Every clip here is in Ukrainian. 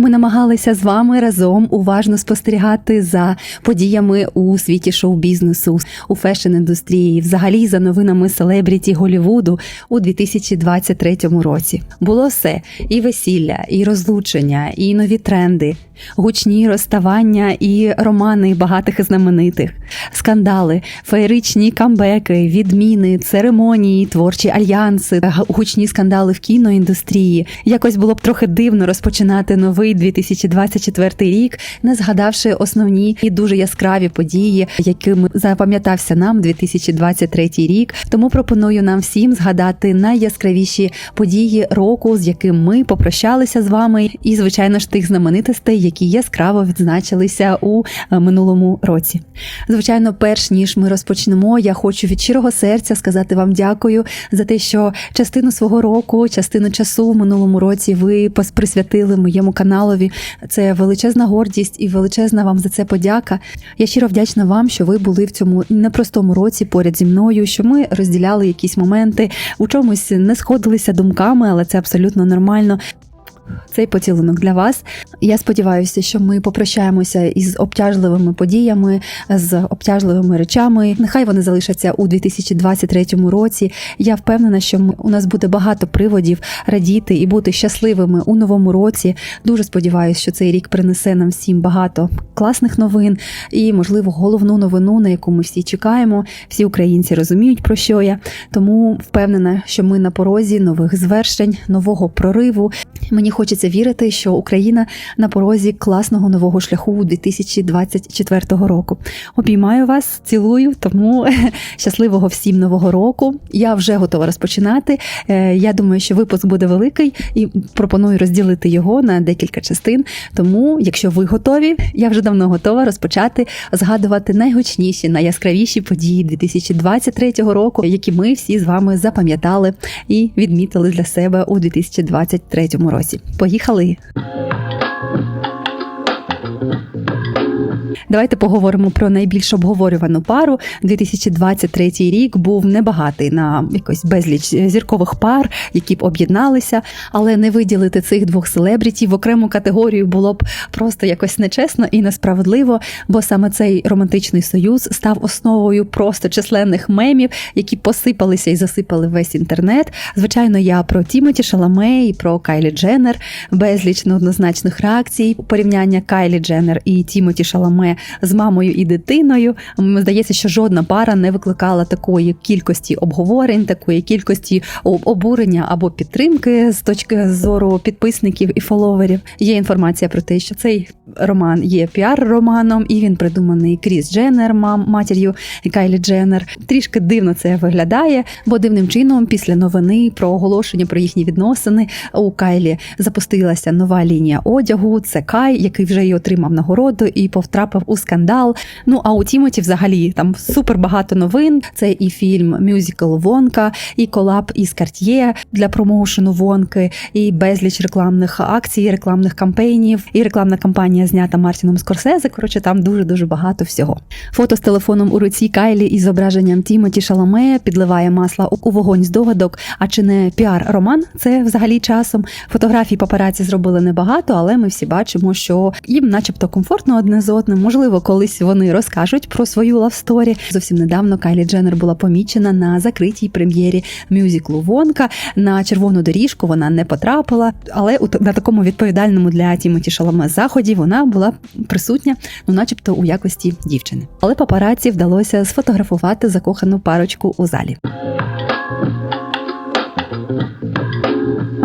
Ми намагалися з вами разом уважно спостерігати за подіями у світі шоу-бізнесу, у фешн-індустрії, взагалі за новинами селебріті Голівуду у 2023 році. Було все: і весілля, і розлучення, і нові тренди, гучні розставання, і романи багатих і знаменитих, скандали, феєричні камбеки, відміни, церемонії, творчі альянси, гучні скандали в кіноіндустрії. Якось було б трохи дивно розпочинати новий 2024 рік, не згадавши основні і дуже яскраві події, якими запам'ятався нам 2023 рік. Тому пропоную нам всім згадати найяскравіші події року, з яким ми попрощалися з вами, і звичайно ж тих знаменитостей, які яскраво відзначилися у е, минулому році. Звичайно, перш ніж ми розпочнемо, я хочу від щирого серця сказати вам дякую за те, що частину свого року, частину часу в минулому році ви присвятили моєму каналові. Це величезна гордість і величезна вам за це подяка. Я щиро вдячна вам, що ви були в цьому непростому році поряд зі мною, що ми розділяли якісь моменти, у чомусь не сходилися думками, але це абсолютно нормально. Цей поцілунок для вас. Я сподіваюся, що ми попрощаємося із обтяжливими подіями, з обтяжливими речами. Нехай вони залишаться у 2023 році. Я впевнена, що у нас буде багато приводів радіти і бути щасливими у новому році. Дуже сподіваюся, що цей рік принесе нам всім багато класних новин і, можливо, головну новину, на яку ми всі чекаємо. Всі українці розуміють про що я. Тому впевнена, що ми на порозі нових звершень, нового прориву. Мені хочеться вірити, що Україна на порозі класного нового шляху у 2024 року. Обіймаю вас, цілую, тому щасливого всім нового року. Я вже готова розпочинати. Е, Я думаю, що випуск буде великий і пропоную розділити його на декілька частин. Тому, якщо ви готові, я вже давно готова розпочати згадувати найгучніші, найяскравіші події 2023 року, які ми всі з вами запам'ятали і відмітили для себе у 2023 році. Поїхали! Давайте поговоримо про найбільш обговорювану пару. 2023 рік був небагатий на якось безліч зіркових пар, які б об'єдналися, але не виділити цих двох селебріті в окрему категорію було б просто якось нечесно і несправедливо, бо саме цей романтичний союз став основою просто численних мемів, які посипалися і засипали весь інтернет. Звичайно, я про Тімоті Шаламе і про Кайлі Дженнер, безліч неоднозначних реакцій. Порівняння Кайлі Дженнер і Тімоті Шаламе з мамою і дитиною. Здається, що жодна пара не викликала такої кількості обговорень, такої кількості обурення або підтримки з точки зору підписників і фоловерів. Є інформація про те, що цей роман є піар-романом, і він придуманий Кріс Дженнер, мам, матір'ю Кайлі Дженнер. Трішки дивно це виглядає, бо дивним чином, після новини про оголошення про їхні відносини у Кайлі запустилася нова лінія одягу. Це Кай, який вже й отримав нагороду і повтрапив у скандал. Ну а у Тімоті взагалі там супер багато новин. Це і фільм мюзикл Вонка, і колаб із Cartier для промоушену Вонки, і безліч рекламних акцій, рекламних кампейнів, і рекламна кампанія знята Мартіном Скорсезе. Коротше, там дуже дуже багато всього. Фото з телефоном у руці Кайлі із зображенням Тімоті Шаламе підливає масла у- у вогонь здогадок. А чи не піар-роман? Це взагалі часом. Фотографій папараці зробили небагато, але ми всі бачимо, що їм, начебто, комфортно одне з одним. Можливо, колись вони розкажуть про свою лавсторі. Зовсім недавно Кайлі Дженнер була помічена на закритій прем'єрі мюзиклу Вонка. На червону доріжку вона не потрапила, але на такому відповідальному для Тімоті Шаламе заході вона була присутня, ну, начебто, у якості дівчини. Але папараці вдалося сфотографувати закохану парочку у залі.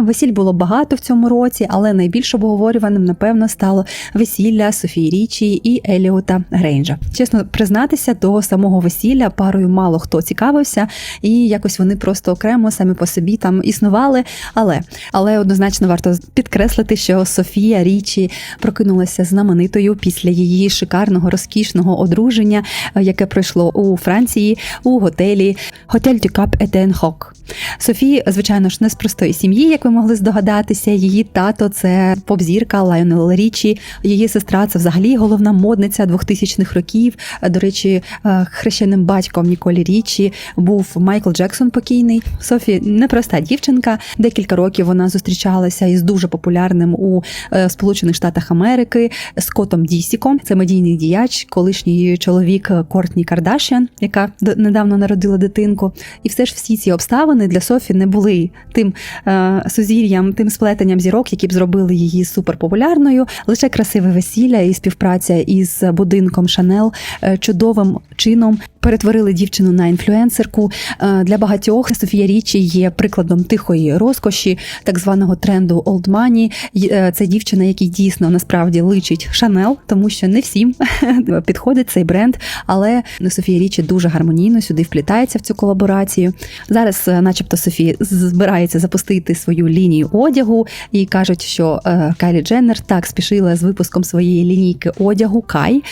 Весіль було багато в цьому році, але найбільш обговорюваним, напевно, стало весілля Софії Річі і Еліота Грейнджа. Чесно признатися, до самого весілля парою мало хто цікавився, і якось вони просто окремо самі по собі там існували. Але але однозначно варто підкреслити, що Софія Річі прокинулася знаменитою після її шикарного розкішного одруження, яке пройшло у Франції у готелі Готель Дюкап Етен Хок. Софії, звичайно ж, не з простої сім'ї, як ви могли здогадатися, її тато це поп-зірка Лайонел Річі. Її сестра це взагалі головна модниця 2000-х років. До речі, е, хрещеним батьком Ніколі Річі був Майкл Джексон покійний. Софі непроста дівчинка. Декілька років вона зустрічалася із дуже популярним у е, Сполучених Штатах Америки Скотом Дісіком. Це медійний діяч, колишній чоловік Кортні Кардашян, яка недавно народила дитинку. І все ж всі ці обставини для Софі не були тим е, сузір'ям, тим сплетенням зірок, які б зробили її суперпопулярною. Лише красиве весілля і співпраця із будинком Шанел е, чудовим чином перетворили дівчину на інфлюенсерку. Е, Для багатьох Софія Річі є прикладом тихої розкоші, так званого тренду Old Money. Е, Це дівчина, якій дійсно насправді личить Шанел, тому що не всім підходить цей бренд. Але Софія Річі дуже гармонійно сюди вплітається в цю колаборацію. Зараз, е, начебто, Софія збирається запустити свою лінію одягу і кажуть, що Кайлі Дженнер так спішила з випуском своєї лінійки одягу Кай,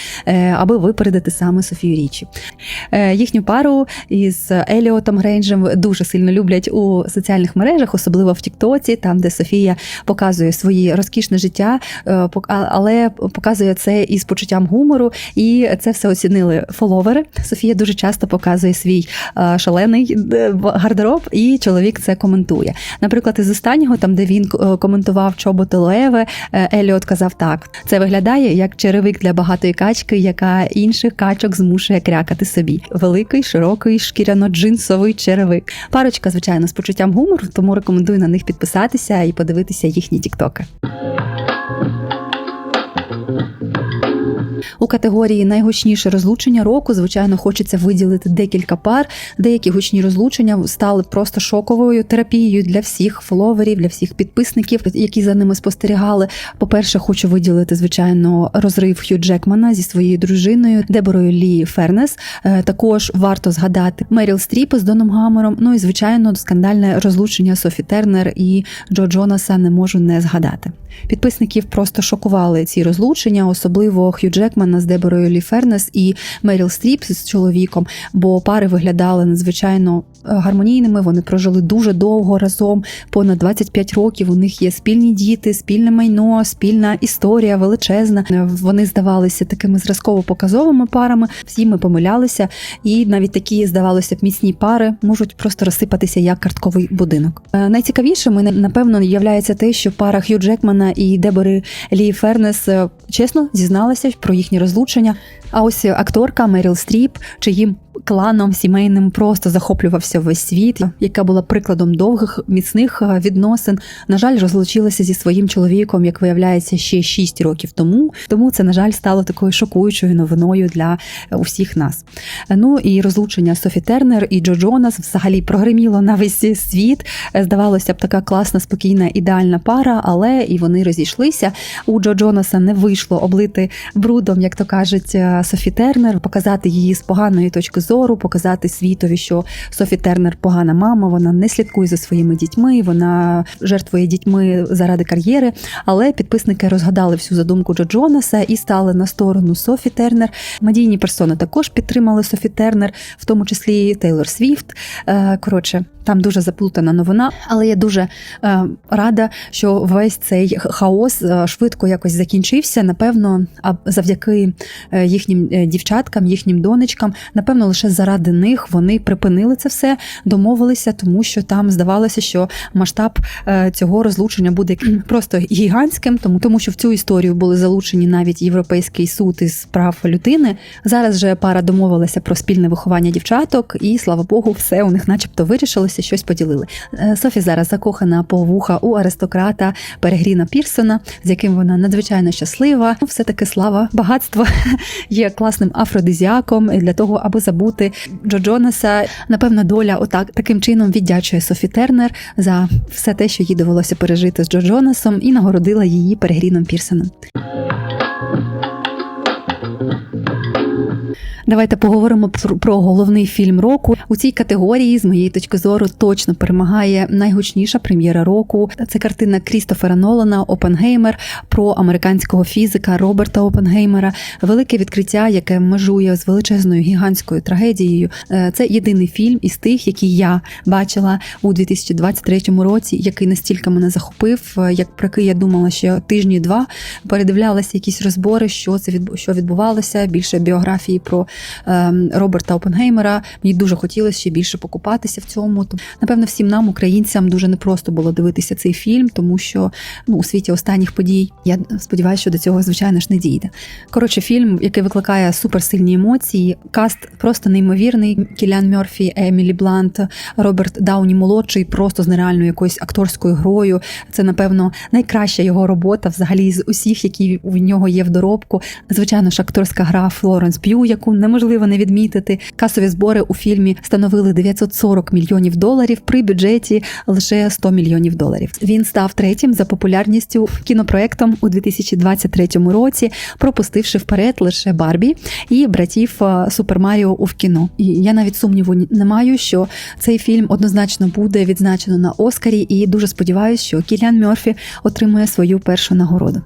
аби випередити саме Софію Річі. Е, Їхню пару із Еліотом Грейнджем дуже сильно люблять у соціальних мережах, особливо в Тіктоці, там де Софія показує своє розкішне життя, е, але показує це із почуттям гумору, і це все оцінили фоловери. Софія дуже часто показує свій е, шалений гардероб, і чоловік це коментує. Наприклад, із останнього, там де він коментував чоботи Лоеве, е, Еліот казав так: це виглядає як черевик для багатої качки, яка інших качок змушує крякати собі. Великий, широкий, шкіряно-джинсовий черевик. Парочка, звичайно, з почуттям гумору, тому рекомендую на них підписатися і подивитися їхні тіктоки. У категорії найгучніше розлучення року, звичайно, хочеться виділити декілька пар. Деякі гучні розлучення стали просто шоковою терапією для всіх фоловерів, для всіх підписників, які за ними спостерігали. По-перше, хочу виділити, звичайно, розрив Хью Джекмана зі своєю дружиною Деборою Лі Фернес. Е, Також варто згадати Меріл Стріп з Доном Гамером. Ну і звичайно, скандальне розлучення Софі Тернер і Джо Джонаса не можу не згадати. Підписників просто шокували ці розлучення, особливо Хью Джекмана з Деборою Лі Фернес і Меріл Стріп з чоловіком, бо пари виглядали надзвичайно гармонійними. Вони прожили дуже довго разом, понад 25 років. У них є спільні діти, спільне майно, спільна історія величезна. Е, Вони здавалися такими зразково показовими парами. Всі ми помилялися, і навіть такі, здавалося б, міцні пари можуть просто розсипатися як картковий будинок. Е, Найцікавішим напевно являється те, що пара Хью Джекмана і Дебори Лі Фернес е, чесно зізналася про їхнє розлучення. А ось акторка Меріл Стріп, чиїм кланом сімейним просто захоплювався весь світ, яка була прикладом довгих міцних е, відносин. На жаль, розлучилася зі своїм чоловіком, як виявляється, ще 6 років тому. Тому це, на жаль, стало такою шокуючою новиною для е, усіх нас. Ну і розлучення Софі Тернер і Джо Джонас взагалі прогреміло на весь світ. Е, Здавалося б, така класна, спокійна, ідеальна пара, але і вони розійшлися. У Джо Джонаса не вийшло облити брудом, як то кажуть, е, Софі Тернер, показати її з поганої точки зору, показати світові, що Софі Тернер погана мама, вона не слідкує за своїми дітьми, вона жертвує дітьми заради кар'єри. Але підписники розгадали всю задумку Джо Джонаса і стали на сторону Софі Тернер. Медійні персони також підтримали Софі Тернер, в тому числі Тейлор Свіфт. Е, Коротше, там дуже заплутана новина, але я дуже е, рада, що весь цей хаос е, швидко якось закінчився. Напевно, завдяки е, їхнім е, дівчаткам, їхнім донечкам, напевно, лише заради них вони припинили це все, домовилися, тому що там здавалося, що масштаб е, цього розлучення буде просто гігантським, тому тому що в цю історію були залучені навіть Європейський суд із прав людини. Зараз же пара домовилася про спільне виховання дівчаток, і слава Богу, все у них, начебто, вирішилося, щось поділили. Е, Софі зараз закохана по вуха у аристократа Перегріна Пірсона, з яким вона надзвичайно щаслива. Ну, Все таки слава, багатство є класним афродизіаком для того, аби забути Джо Джонаса. Напевно, доля отак таким чином віддячує Софі Тернер за все те, що їй довелося пережити з Джо Джонасом, і нагородила її Перегріном Пірсоном. Давайте поговоримо про, головний фільм року. У цій категорії, з моєї точки зору, точно перемагає найгучніша прем'єра року. Це картина Крістофера Нолана Опенгеймер про американського фізика Роберта Опенгеймера. Велике відкриття, яке межує з величезною гігантською трагедією. Е, Це єдиний фільм із тих, які я бачила у 2023 році, який настільки мене захопив, е, як про який я думала ще тижні два. Передивлялася якісь розбори, що це відбу- що відбувалося. Більше біографії про Роберта Опенгеймера. Мені дуже хотілося ще більше покупатися в цьому. Тому, Напевно, всім нам, українцям, дуже непросто було дивитися цей фільм, тому що ну, у світі останніх подій я сподіваюся, що до цього звичайно ж не дійде. Коротше, фільм, який викликає суперсильні емоції. Каст просто неймовірний. Кілян Мерфі, Емілі Блант, Роберт Дауні молодший, просто з нереальною якоюсь акторською грою. Це, напевно, найкраща його робота взагалі з усіх, які в нього є в доробку. Звичайно ж, акторська гра Флоренс П'ю, яку неможливо не відмітити. Касові збори у фільмі становили 940 мільйонів доларів при бюджеті лише 100 мільйонів доларів. Він став третім за популярністю кінопроектом у 2023 році, пропустивши вперед лише Барбі і братів е, Супер Маріо у кіно. І я навіть сумніву ні- не маю, що цей фільм однозначно буде відзначено на Оскарі, і дуже сподіваюся, що Кілян Мерфі отримує свою першу нагороду.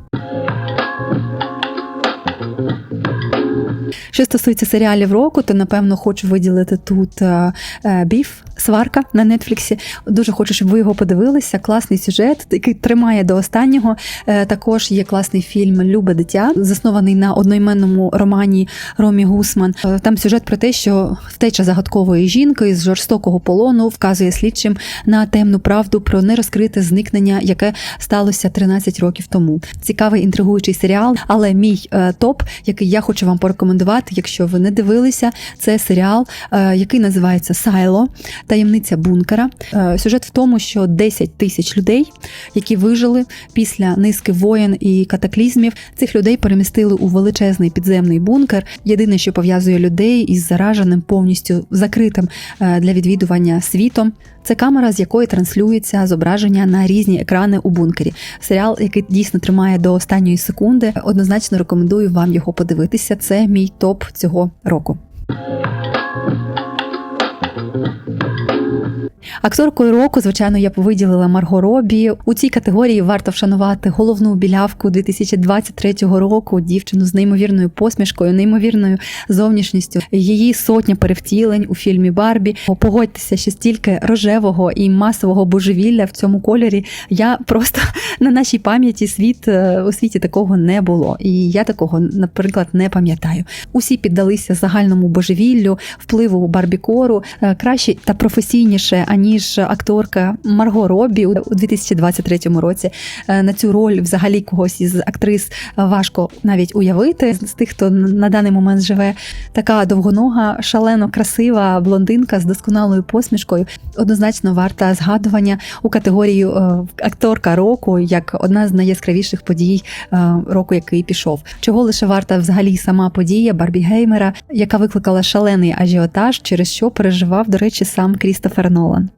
Що стосується серіалів року, то напевно хочу виділити тут е, е, біф, сварка на Нетфліксі. Дуже хочу, щоб ви його подивилися. Класний сюжет, який тримає до останнього. Е, Також є класний фільм Любе дитя, заснований на одноіменному романі Ромі Гусман. Е, Там сюжет про те, що втеча загадкової жінки з жорстокого полону вказує слідчим на темну правду про нерозкрите зникнення, яке сталося 13 років тому. Цікавий інтригуючий серіал, але мій е, топ, який я хочу вам порекомендувати, якщо ви не дивилися, це серіал, який називається Сайло, таємниця бункера. Е, сюжет в тому, що 10 тисяч людей, які вижили після низки воєн і катаклізмів, цих людей перемістили у величезний підземний бункер. Єдине, що пов'язує людей із зараженим повністю закритим е, для відвідування світом. Це камера, з якої транслюється зображення на різні екрани у бункері. Серіал, який дійсно тримає до останньої секунди. Однозначно рекомендую вам його подивитися. Це мій топ цього року. Акторкою року, звичайно, я виділила Марго Робі. У цій категорії варто вшанувати головну білявку 2023 року, дівчину з неймовірною посмішкою, неймовірною зовнішністю. Її сотня перевтілень у фільмі Барбі. Погодьтеся, що стільки рожевого і масового божевілля в цьому кольорі. Я просто на нашій пам'яті світ е, у світі такого не було. І я такого, наприклад, не пам'ятаю. Усі піддалися загальному божевіллю, впливу Барбікору е, краще та професійніше, аніж акторка Марго Робі у 2023 році. Е, На цю роль взагалі когось із актрис важко навіть уявити з тих, хто на даний момент живе. Така довгонога, шалено красива блондинка з досконалою посмішкою. Однозначно варта згадування у категорію е, акторка року як одна з найяскравіших подій е, року, який пішов. Чого лише варта взагалі сама подія Барбі Геймера, яка викликала шалений ажіотаж, через що переживав, до речі, сам Крістофер Нолан. Nolan.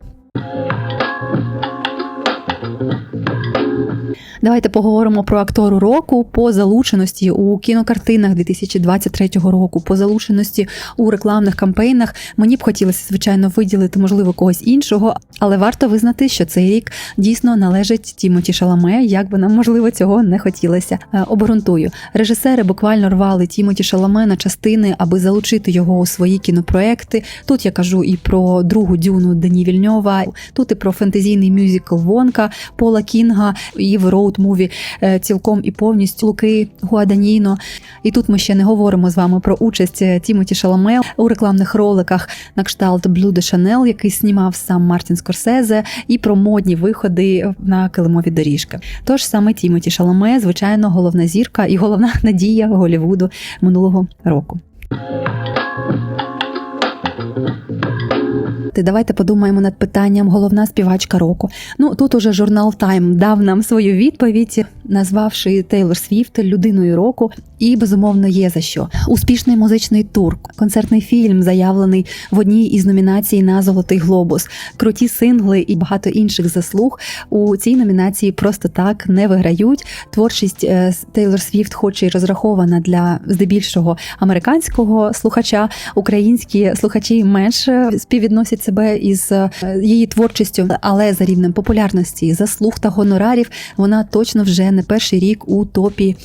Давайте поговоримо про актору року по залученості у кінокартинах 2023 року, по залученості у рекламних кампейнах. Мені б хотілося, звичайно, виділити можливо когось іншого, але варто визнати, що цей рік дійсно належить Тімоті Шаламе, як би нам можливо цього не хотілося. Е, Обґрунтую, режисери буквально рвали Тімоті Шаламе на частини, аби залучити його у свої кінопроекти. Тут я кажу і про другу дюну Дені Вільньова, тут і про фентезійний мюзикл Вонка Пола Кінга і в роуд-муві е, цілком і повністю Луки Гуаданіно. І тут ми ще не говоримо з вами про участь е, Тімоті Шаламе у рекламних роликах на кшталт Blue de Chanel, який знімав сам Мартін Скорсезе, і про модні виходи на килимові доріжки. Тож саме Тімоті Шаламе, звичайно, головна зірка і головна надія Голівуду минулого року. Сказати, давайте подумаємо над питанням головна співачка року. Ну тут уже журнал Time дав нам свою відповідь, назвавши Тейлор Свіфт людиною року, і безумовно є за що. Успішний музичний тур, концертний фільм, заявлений в одній із номінацій на Золотий Глобус, круті сингли і багато інших заслуг у цій номінації просто так не виграють. Творчість е, Тейлор Свіфт, хоч і розрахована для здебільшого американського слухача, українські слухачі менш співвідносять себе із е, її творчістю, але за рівнем популярності, заслуг та гонорарів вона точно вже не перший рік у топі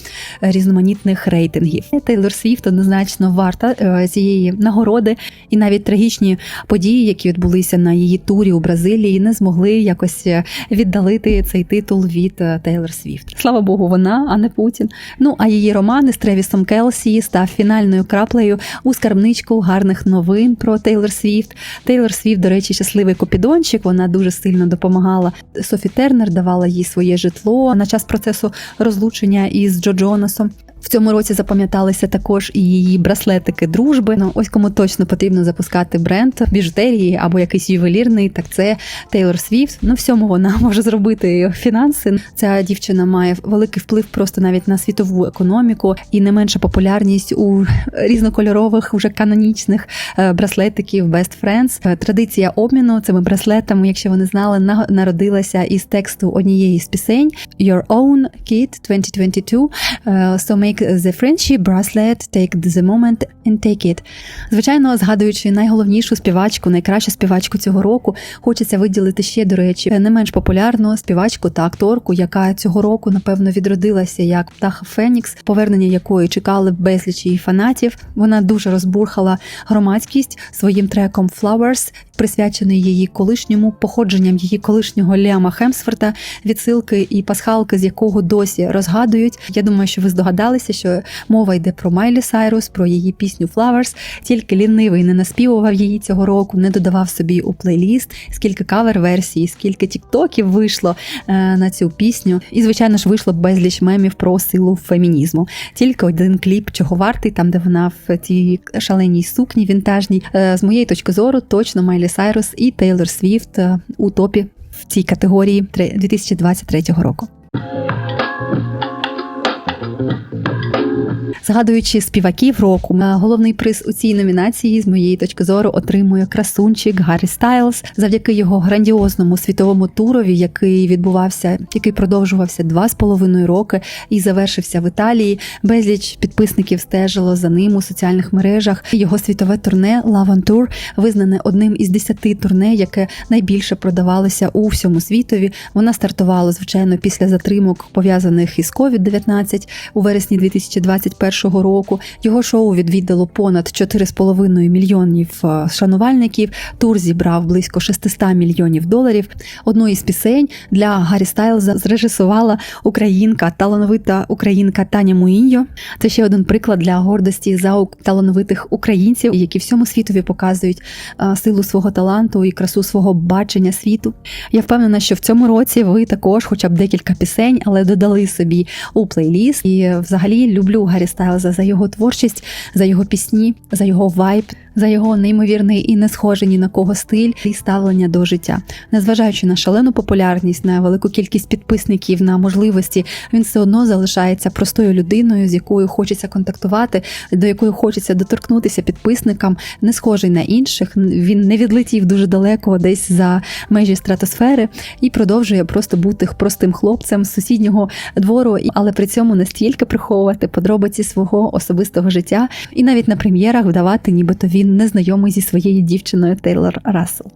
різноманітних рейтингів. Тейлор Свіфт однозначно варта е, цієї нагороди, і навіть трагічні події, які відбулися на її турі у Бразилії, не змогли якось е, віддалити цей титул від Тейлор Свіфт. Слава Богу, вона, а не Путін. Ну а її роман з Тревісом Келсі став фінальною краплею у скарбничку гарних новин про Тейлор Свіфт. Тейлор Свіфт, до речі, щасливий копідончик. Вона дуже сильно допомагала. Софі Тернер давала їй своє житло на час процесу розлучення із Джо Джонасом. В цьому році запам'яталися також і її браслетики дружби. Ну ось кому точно потрібно запускати бренд біжутерії або якийсь ювелірний, так це Тейлор Свіфт. Ну всьому вона може зробити фінанси. Ця дівчина має великий вплив просто навіть на світову економіку і не менша популярність у різнокольорових, уже канонічних е, браслетиків Best Friends. Традиція обміну цими браслетами, якщо ви не знали, народилася із тексту однієї з пісень Your Own Kid 2022. So make the friendship bracelet, take the moment and take it. Звичайно, згадуючи найголовнішу співачку, найкращу співачку цього року, хочеться виділити ще, до речі, не менш популярну співачку та акторку, яка цього року, напевно, відродилася як птаха Фенікс, повернення якої чекали безліч її фанатів. Вона дуже розбурхала громадськість своїм треком Flowers, присвячений її колишньому походженням її колишнього Ліама Хемсфорта, відсилки і пасхалки, з якого досі розгадують. Я думаю, що ви здогадалися, що мова йде про Майлі Сайрус, про її пісню Flowers. Тільки лінивий не наспівував її цього року, не додавав собі у плейліст, скільки кавер-версій, скільки тіктоків вийшло е, на цю пісню. І, звичайно ж, вийшло безліч мемів про силу фемінізму. Тільки один кліп, чого вартий, там де вона в тій шаленій сукні вінтажній. Е, з моєї точки зору, точно Майлі Сайрус і Тейлор Свіфт е, у топі в цій категорії 2023 року. Згадуючи співаків року, головний приз у цій номінації, з моєї точки зору, отримує красунчик Гаррі Стайлз завдяки його грандіозному світовому турові, який відбувався, який продовжувався два з половиною роки і завершився в Італії. Безліч підписників стежило за ним у соціальних мережах. Його світове турне Love on Tour визнане одним із десяти турне, яке найбільше продавалося у всьому світові. Вона стартувала звичайно після затримок пов'язаних із COVID-19 у вересні 2021 року. Його шоу відвідало понад 4,5 мільйонів шанувальників. Тур зібрав близько 600 мільйонів доларів. Одну із пісень для Гаррі Стайлза зрежисувала українка, талановита українка Таня Муіньо. Це ще один приклад для гордості за талановитих українців, які всьому світові показують силу свого таланту і красу свого бачення світу. Я впевнена, що в цьому році ви також, хоча б декілька пісень, але додали собі у плейліст. І взагалі люблю Гаррі Стайлза за його творчість, за його пісні, за його вайб, за його неймовірний і не схожий ні на кого стиль і ставлення до життя. Незважаючи на шалену популярність, на велику кількість підписників, на можливості, він все одно залишається простою людиною, з якою хочеться контактувати, до якої хочеться доторкнутися підписникам, не схожий на інших. Він не відлетів дуже далеко, десь за межі стратосфери, і продовжує просто бути простим хлопцем з сусіднього двору, але при цьому настільки приховувати подробиці свого особистого життя, і навіть на прем'єрах вдавати, нібито він незнайомий зі своєю дівчиною Тейлор Рассел.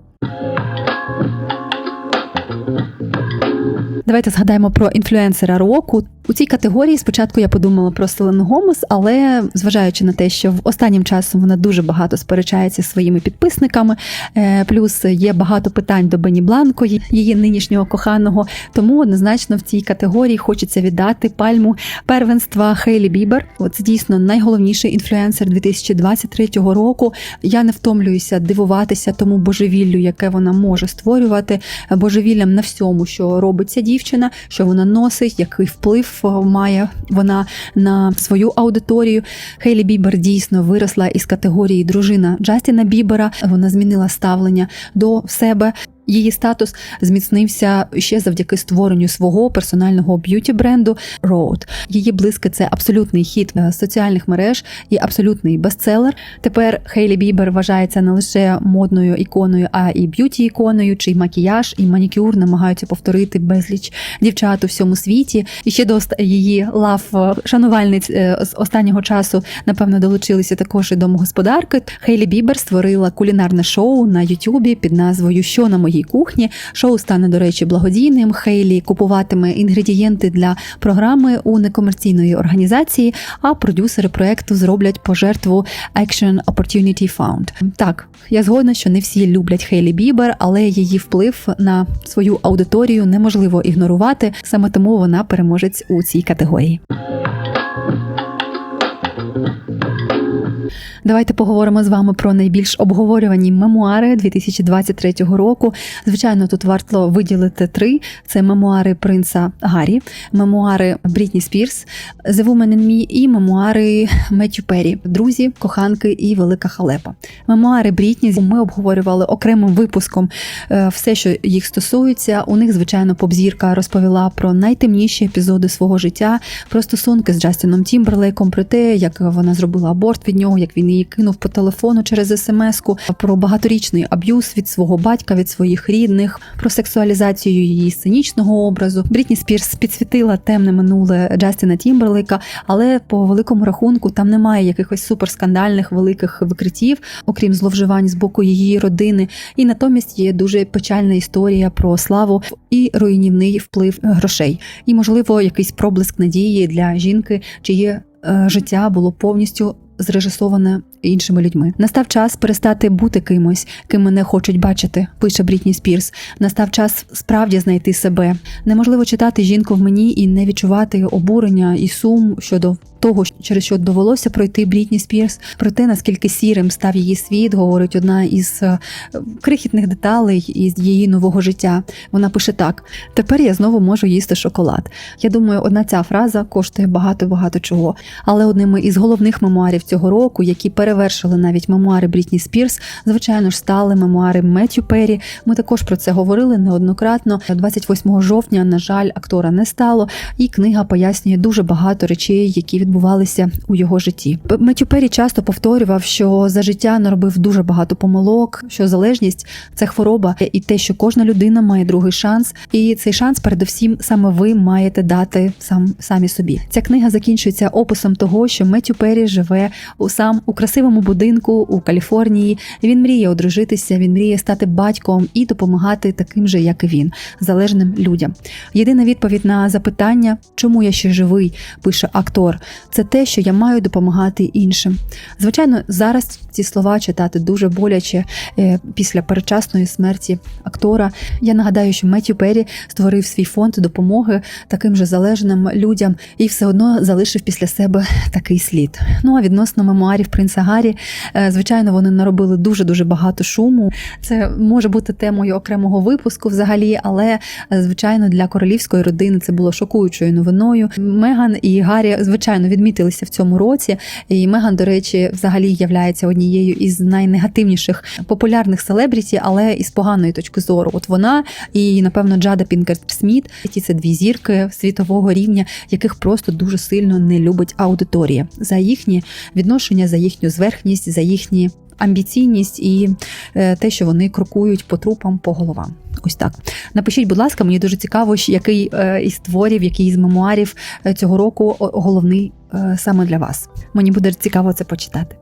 Давайте згадаємо про інфлюенсера року. У цій категорії спочатку я подумала про Селену Гомес, але зважаючи на те, що в останнім часом вона дуже багато сперечається своїми підписниками, е, плюс є багато питань до Бені Бланко, її нинішнього коханого. Тому однозначно в цій категорії хочеться віддати пальму первенства Хейлі Бібер. Це дійсно найголовніший інфлюенсер 2023 року. Я не втомлююся дивуватися тому божевіллю, яке вона може створювати, божевіллям на всьому, що робиться дівчина, що вона носить, який вплив має вона на свою аудиторію. Хейлі Бібер дійсно виросла із категорії дружина Джастіна Бібера. Вона змінила ставлення до себе. Її статус зміцнився ще завдяки створенню свого персонального б'юті бренду Road. Її блиски це абсолютний хіт е, соціальних мереж і абсолютний бестселер. Тепер Хейлі Бібер вважається не лише модною іконою, а і б'юті іконою, чий макіяж і манікюр намагаються повторити безліч дівчат у всьому світі. І ще до її лав е, шанувальниць е, з останнього часу, напевно, долучилися також і домогосподарки. Хейлі Бібер створила кулінарне шоу на Ютубі під назвою Що на моїй кухні. Шоу стане, до речі, благодійним. Хейлі купуватиме інгредієнти для програми у некомерційної організації, а продюсери проекту зроблять пожертву Action Opportunity Fund. Так, я згодна, що не всі люблять Хейлі Бібер, але її вплив на свою аудиторію неможливо ігнорувати. Саме тому вона переможець у цій категорії. Давайте поговоримо з вами про найбільш обговорювані мемуари 2023 року. Звичайно, тут варто виділити три: це мемуари принца Гаррі, мемуари Брітні Спірс, The Woman in Me і мемуари Меттю Перрі, друзі, коханки і велика халепа. Мемуари Брітні ми обговорювали окремим випуском е, все, що їх стосується. У них, звичайно, попзірка розповіла про найтемніші епізоди свого життя, про стосунки з Джастіном Тімберлейком, про те, як вона зробила аборт від нього, як він її кинув по телефону через смс-ку, про багаторічний аб'юз від свого батька, від своїх рідних, про сексуалізацію її сценічного образу. Брітні Спірс підсвітила темне минуле Джастіна Тімберлейка, але по великому рахунку там немає якихось суперскандальних великих викриттів, окрім зловживань з боку її родини. І натомість є дуже печальна історія про славу і руйнівний вплив грошей, і можливо якийсь проблиск надії для жінки, чиє е, життя було повністю зрежисоване іншими людьми. Настав час перестати бути кимось, ким мене хочуть бачити, пише Брітні Спірс. Настав час справді знайти себе. Неможливо читати жінку в мені і не відчувати обурення і сум щодо того, через що довелося пройти Брітні Спірс. Про те, наскільки сірим став її світ, говорить одна із е, крихітних деталей із її нового життя. Вона пише так: тепер я знову можу їсти шоколад. Я думаю, одна ця фраза коштує багато багато чого. Але одними із головних мемуарів цього року, які перевершили навіть мемуари Брітні Спірс, звичайно ж стали мемуари Меттю Перрі. Ми також про це говорили неоднократно. 28 жовтня, на жаль, актора не стало, і книга пояснює дуже багато речей, які відбувалися у його житті. Меттю Перрі часто повторював, що за життя наробив дуже багато помилок, що залежність це хвороба, і те, що кожна людина має другий шанс, і цей шанс, передусім, саме ви маєте дати сам самі собі. Ця книга закінчується описом того, що Меттю Перрі живе сам у красивому будинку у Каліфорнії. Він мріє одружитися, він мріє стати батьком і допомагати таким же, як і він, залежним людям. Єдина відповідь на запитання, чому я ще живий, пише актор, це те, що я маю допомагати іншим. Звичайно, зараз ці слова читати дуже боляче е, після передчасної смерті актора. Я нагадаю, що Меттю Перрі створив свій фонд допомоги таким же залежним людям і все одно залишив після себе такий слід. Ну а відносно мемуарів принца Гаррі, е, звичайно, вони наробили дуже дуже багато шуму. Це може бути темою окремого випуску взагалі, але е, звичайно для королівської родини це було шокуючою новиною. Меган і Гаррі, звичайно, відмітилися в цьому році. І Меган, до речі, взагалі являється однією із найнегативніших популярних селебріті, але із поганої точки зору. От вона і напевно Джада Пінкерт Сміт. Ті це дві зірки світового рівня, яких просто дуже сильно не любить аудиторія за їхні відношення, за їхню зверхність, за їхні. Амбіційність і е, те, що вони крокують по трупам, по головам. Ось так. Напишіть, будь ласка, мені дуже цікаво, який е, із творів, який із мемуарів е, цього року головний саме для вас. Мені буде цікаво це почитати.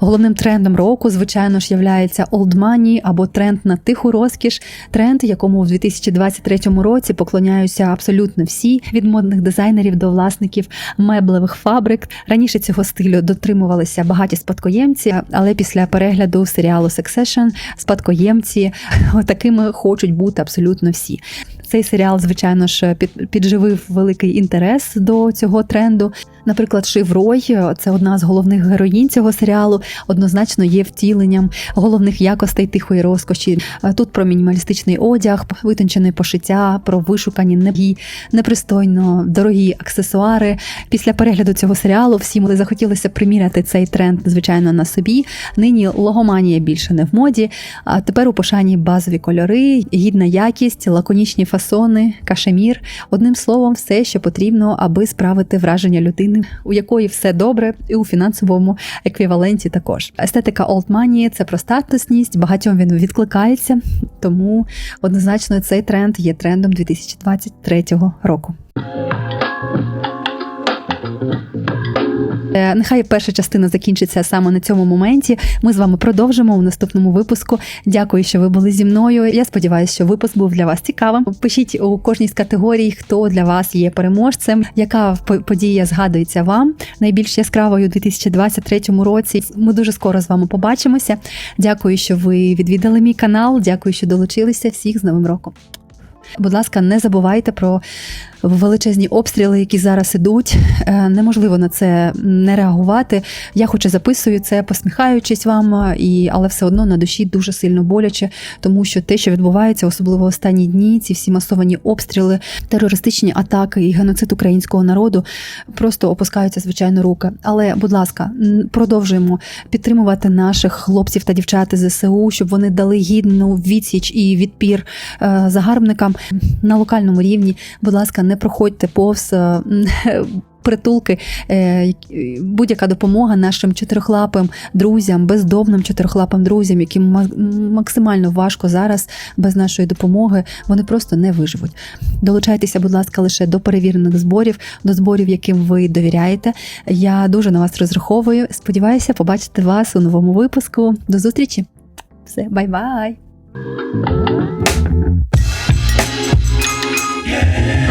Головним трендом року, звичайно ж, являється old money або тренд на тиху розкіш, тренд, якому в 2023 році поклоняються абсолютно всі від модних дизайнерів до власників меблевих фабрик. Раніше цього стилю дотримувалися багаті спадкоємці, але після перегляду серіалу Succession спадкоємці такими хочуть бути абсолютно всі. Цей серіал, звичайно ж, під, підживив великий інтерес до цього тренду. Наприклад, Шиврой, це одна з головних героїнь цього серіалу, однозначно є втіленням головних якостей тихої розкоші. Е, Тут про мінімалістичний одяг, витончене пошиття, про вишукані небгі, непристойно дорогі аксесуари. Після перегляду цього серіалу всім захотілося приміряти цей тренд, звичайно, на собі. Нині логоманія більше не в моді. А тепер у пошані базові кольори, гідна якість, лаконічні фасони, кашемір. Одним словом, все, що потрібно, аби справити враження людини, у якої все добре, і у фінансовому еквіваленті також. Естетика Old Money – це про статусність, багатьом він відкликається, тому однозначно цей тренд є трендом 2023 року. Е, Нехай перша частина закінчиться саме на цьому моменті. Ми з вами продовжимо у наступному випуску. Дякую, що ви були зі мною. Я сподіваюся, що випуск був для вас цікавим. Пишіть у кожній з категорій, хто для вас є переможцем, яка подія згадується вам найбільш яскравою у 2023 році. Ми дуже скоро з вами побачимося. Дякую, що ви відвідали мій канал. Дякую, що долучилися. Всіх з Новим роком. Будь ласка, не забувайте про величезні обстріли, які зараз ідуть. Е, Неможливо на це не реагувати. Я хоч записую це, посміхаючись вам, е, і але все одно на душі дуже сильно боляче, тому що те, що відбувається, особливо останні дні, ці всі масовані обстріли, терористичні атаки і геноцид українського народу просто опускаються звичайно руки. Але, будь ласка, продовжуємо підтримувати наших хлопців та дівчат із ЗСУ, щоб вони дали гідну відсіч і відпір е, загарбникам на локальному рівні. Будь ласка, не проходьте повз. е, Притулки, е, будь-яка допомога нашим чотирихлапим друзям, бездомним чотирихлапим друзям, яким максимально важко зараз без нашої допомоги, вони просто не виживуть. Долучайтеся, будь ласка, лише до перевірених зборів, до зборів, яким ви довіряєте. Я дуже на вас розраховую. Сподіваюся, побачити вас у новому випуску. До зустрічі! Все, бай-бай! Yeah.